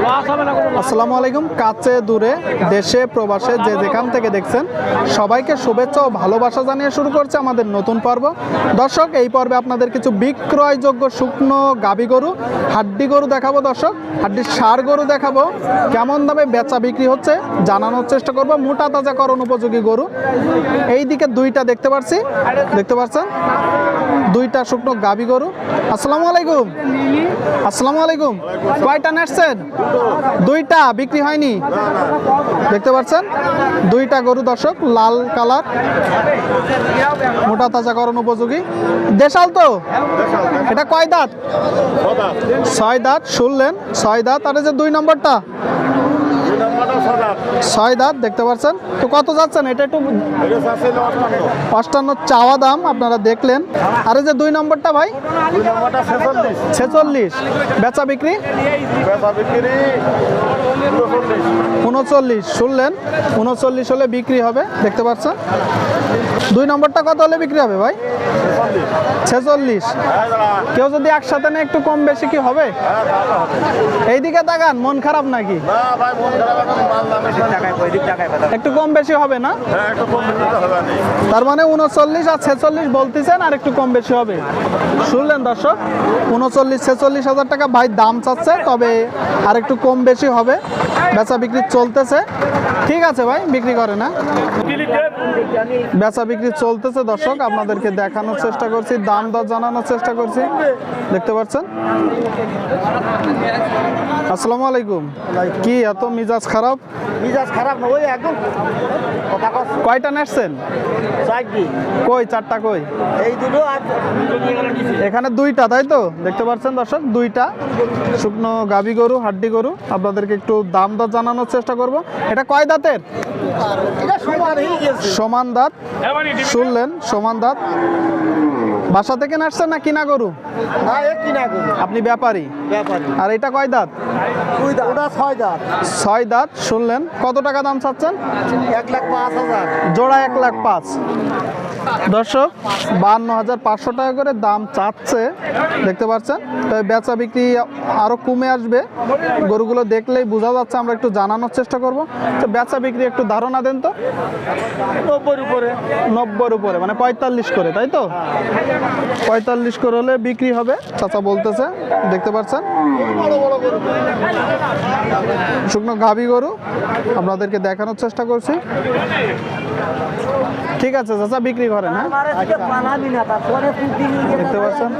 拉上面那个 আসসালামু আলাইকুম। কাছে, দূরে, দেশে, প্রবাসে, যে যেখান থেকে দেখছেন, সবাইকে শুভেচ্ছা ও ভালোবাসা জানিয়ে শুরু করছে আমাদের নতুন পর্ব। দর্শক, এই পর্বে আপনাদের কিছু বিক্রয়যোগ্য শুকনো গাবি গরু, হাড্ডি গরু দেখাবো দর্শক। হাড্ডির সার গরু দেখাবো। কেমন দামে বেচা বিক্রি হচ্ছে, জানানোর চেষ্টা করব। মোটা তাজাকরণ উপযোগী গরু। এই দিকে দুইটা দেখতে পাচ্ছি দেখতে পাচ্ছেন দুইটা শুকনো গাবি গরু। আসসালামু আলাইকুম। আসসালামু আলাইকুম। কয়টা নেটছেন দুইটা। বিক্রি হয়নি? দেখতে পাচ্ছেন? দুইটা গরু দর্শক লাল কালার মোটা তাজাকরণ উপযোগী। দেশাল তো? এটা কয় দাঁত? ছয় দাঁত শুনলেন ছয় দাঁত। আর যে দুই নম্বরটা? ছয় দাঁত, দেখতে পাচ্ছেন? তো কত যাচ্ছেন? এটা একটু অষ্টান্ন চাওয়া দাম আপনারা দেখলেন। আর যে দুই নম্বরটা ভাই? ছেচল্লিশ। বেচা বিক্রি? উনচল্লিশ, শুনলেন? উনচল্লিশ হলে বিক্রি হবে, দেখতে পাচ্ছেন? দুই নম্বরটা কত হলে বিক্রি হবে ভাই? ছেচল্লিশ। কেউ যদি একসাথে নেয় একটু কম বেশি কি হবে? এইদিকে তাকান মন খারাপ নাকি? একটু কম বেশি হবে না। তার মানে উনচল্লিশ আর ছেচল্লিশ বলতেছেন আর একটু কম বেশি হবে। শুনলেন দর্শক? উনচল্লিশ ছেচল্লিশ হাজার টাকা ভাই দাম চাচ্ছে তবে আর একটু কম বেশি হবে। বেচা বিক্রি চলতেছে। ঠিক আছে ভাই, বিক্রি করে না। বেচা বিক্রি চলতেছে দর্শক, আপনাদেরকে দেখানোর চেষ্টা করছি, দাম দর জানানোর চেষ্টা করছি। দেখতে পাচ্ছেন? আসসালামু আলাইকুম। কি এত মিজাজ খারাপ? মিজাজ খারাপ না ওই একদম কয়টা চাকরি কই চারটা কই? এই দুটো এখানে দুইটা তাই তো? দেখতে পাচ্ছেন দর্শক দুইটা। শুকনো গাবি গরু হাড্ডি গরু। আপনাদেরকে একটু দাম দর জানানোর চেষ্টা করব। এটা কয় দাঁতের? সমান দাঁত। শুনলেন সমান দাঁত। বাসা থেকে নাচছেন না কিনা গরু? না এ কিনা আপনি ব্যাপারী। ব্যাপারী। আর এটা কয় দাঁত? দুই দাঁত। ওটা ছয় দাঁত। ছয় দাঁত শুনলেন। কত টাকা দাম চাচ্ছেন? এক লাখ পাঁচ হাজার। জোড়া এক লাখ পাঁচ। দর্শক বান্ন হাজার পাঁচশো টাকা করে দাম চাচ্ছে দেখতে পাচ্ছেন? তবে বেচা বিক্রি আরও কমে আসবে। গরুগুলো দেখলেই বোঝা যাচ্ছে আমরা একটু জানানোর চেষ্টা করব। তো বেচা বিক্রি একটু ধারণা দেন তো। নব্বই উপরে। নব্বইয়ের উপরে মানে পঁয়তাল্লিশ করে তাই তো? পঁয়তাল্লিশ করে হলে বিক্রি হবে চাচা বলতেছে দেখতে পাচ্ছেন? শুকনো গাভী গরু আপনাদেরকে দেখানোর চেষ্টা করছি। ঠিক আছে চাচা বিক্রি করেন হ্যাঁ? দেখতে পাচ্ছেন?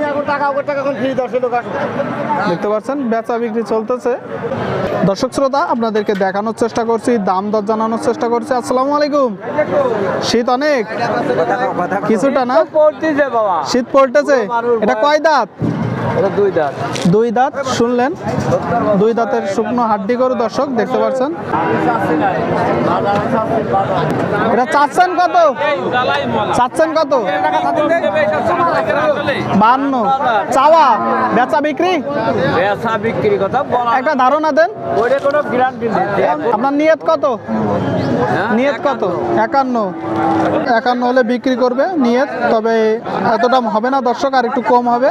দেখতে পাচ্ছেন? বেচা বিক্রি চলতেছে। দর্শক শ্রোতা আপনাদেরকে দেখানোর চেষ্টা করছি দাম দর জানানোর চেষ্টা করছি। আসসালামু আলাইকুম। শীত অনেক। কিছুটা না? শীত পড়তেছে এটা কয় দাঁত? দুই দাঁত। দুই দাঁত শুনলেন? দুই দাঁতের শুকনো হাড্ডি গরু দর্শক দেখতে পাচ্ছেন? এটা চাচ্ছেন কত? চাচ্ছেন কত? বান্ন। চাওয়া বেচা বিক্রি? বেচা বিক্রি কথা একটা ধারণা দেন। আপনার নিয়ত কত? নিয়ত কত? একান্ন। একান্ন। হলে বিক্রি করবে নিয়ত তবে এত দাম হবে না দর্শক আর একটু কম হবে।